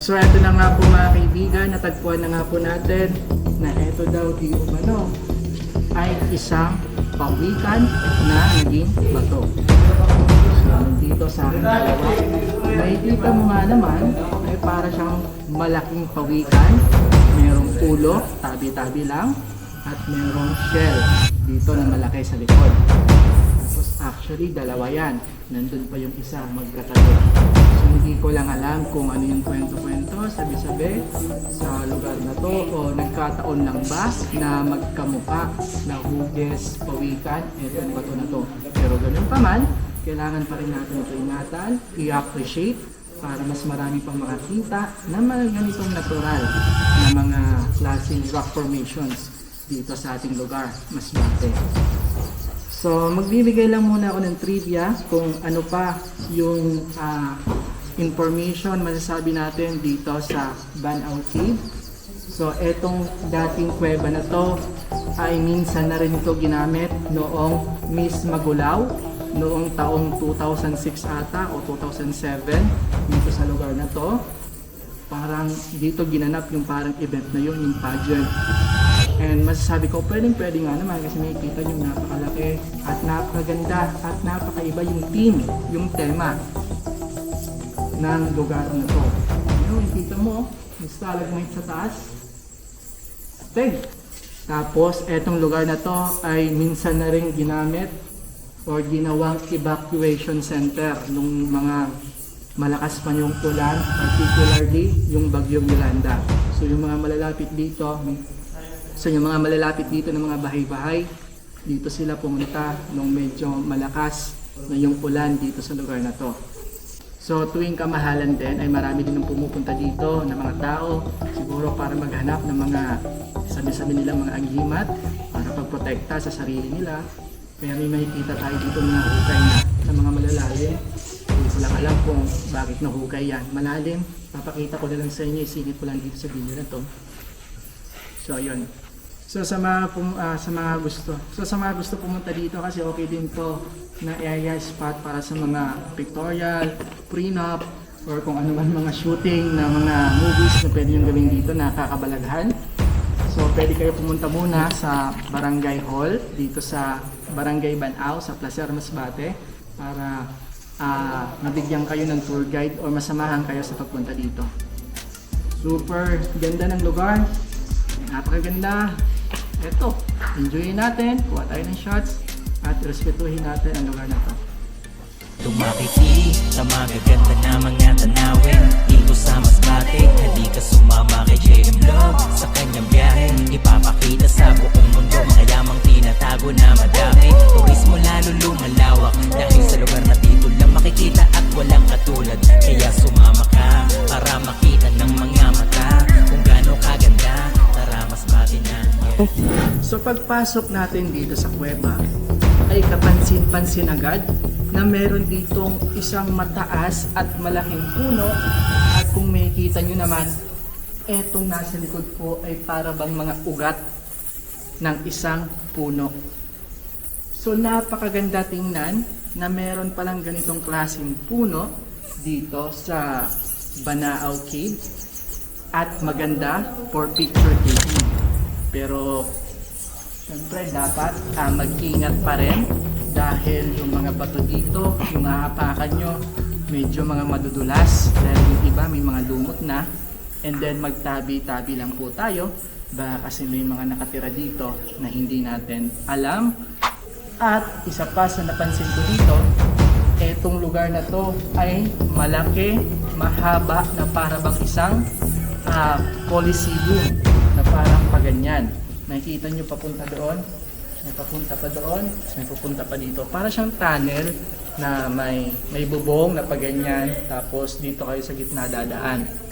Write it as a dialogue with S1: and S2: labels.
S1: So eto na nga po mga kaibigan, natagpuan na nga po natin na eto daw di umano ay isang pawikan na naging bato. So dito sa akin dalawa, makikita mo nga naman ay para siyang malaking pawikan. Merong ulo, tabi-tabi lang, at merong shell dito na malaki sa likod. Actually dalawa yan. Nandun pa yung isa magkatabi. So hindi ko lang alam kung ano yung kwento-kwento, sabi-sabi sa lugar na to o nagkataon lang ba na magkamuka na hugis, pawikan, eto yung bato na to. Pero ganun pa man, kailangan pa rin natin ito ingatan, i-appreciate para mas marami pang makakita na mga ganitong natural na mga klaseng rock formations dito sa ating lugar, mas bate. So, magbibigay lang muna ako ng trivia kung ano pa yung ah, information masasabi natin dito sa Banao Cave. So, etong dating kuweba na to ay minsan na rin ito ginamit noong Miss Magulaw noong taong 2006 ata o 2007 dito sa lugar na to. Parang dito ginanap yung parang event na yun, yung pageant. And masasabi ko, pwedeng pwede nga naman kasi makikita nyo napakalaki at napakaganda at napakaiba yung theme, yung tema ng lugar na to. Yun, kita mo, may stalagmite sa taas. Stay. Tapos, etong lugar na to ay minsan na rin ginamit or ginawang evacuation center nung mga malakas pa yung ulan, particularly yung bagyong Yolanda. So yung mga malalapit dito, So yung mga malalapit dito ng mga bahay-bahay, dito sila pumunta nung medyo malakas na yung ulan dito sa lugar na to. So tuwing kamahalan din ay marami din ang pumupunta dito ng mga tao siguro para maghanap ng mga sabi-sabi nilang mga agimat para pagprotekta sa sarili nila. Kaya may makikita tayo dito mga hukay na sa mga malalalim. Hindi ko lang alam kung bakit nahukay yan. Malalim, papakita ko na lang sa inyo, isinit ko lang dito sa video na to. So, yun. So, sa mga, pum- ah, sa mga gusto. So, sa mga gusto pumunta dito kasi okay din to na area spot para sa mga pictorial, prenup, or kung ano man mga shooting na mga movies na pwede yung gawin dito na kakabalaghan. So, pwede kayo pumunta muna sa Barangay Hall dito sa Barangay Banao sa Placer Masbate para ah, mabigyan kayo ng tour guide o masamahan kayo sa pagpunta dito. Super ganda ng lugar. Napakaganda. Eto, enjoyin natin, kuha tayo ng shots at respetuhin natin ang lugar na to.
S2: Tumakiti sa na
S1: So pagpasok natin dito sa kuweba, ay kapansin-pansin agad na meron ditong isang mataas at malaking puno at kung makikita nyo naman, etong nasa likod po ay para bang mga ugat ng isang puno. So napakaganda tingnan na meron palang ganitong klaseng puno dito sa Banao Cave at maganda for picture taking. Pero Siyempre, dapat ah, mag-ingat pa rin dahil yung mga bato dito, yung hahapakan nyo, medyo mga madudulas dahil yung iba may mga lumot na. And then magtabi-tabi lang po tayo baka kasi may mga nakatira dito na hindi natin alam. At isa pa sa napansin ko dito, etong lugar na to ay malaki, mahaba na para bang isang ah, coliseum na parang paganyan. Nakikita nyo papunta doon, may papunta pa doon, may pupunta pa dito. Para siyang tunnel na may may bubong na paganyan, tapos dito kayo sa gitna dadaan.